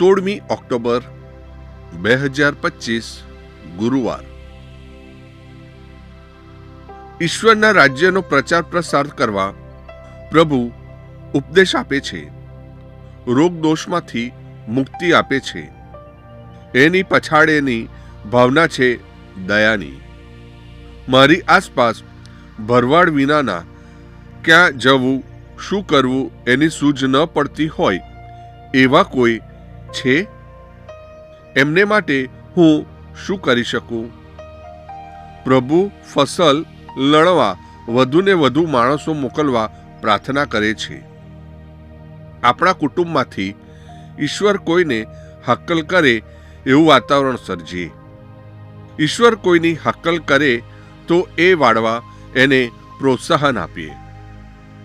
સોળમી ઓક્ટોબર બે હજાર પચીસ, ગુરુવાર. ઈશ્વરના રાજ્યનો પ્રચાર પ્રસાર કરવા પ્રભુ ઉપદેશ આપે છે. રોગ દોષમાંથી મુક્તિ આપે છે. એની પછાડેની ભાવના છે દયાની. મારી આસપાસ ભરવાડ વિનાના ક્યાં જવું, શું કરવું એની સૂઝ ન પડતી હોય એવા કોઈ છે? એમને માટે હું શું કરી શકું? પ્રભુ ફસલ લણવા વધુને વધુ માણસો મોકલવા પ્રાર્થના કરે છે. આપણા કુટુંબમાંથી ઈશ્વર કોઈને હક્કલ કરે એવું વાતાવરણ સર્જીએ ઈશ્વર કોઈની હક્કલ કરે તો એ વાળવા એને પ્રોત્સાહન આપીએ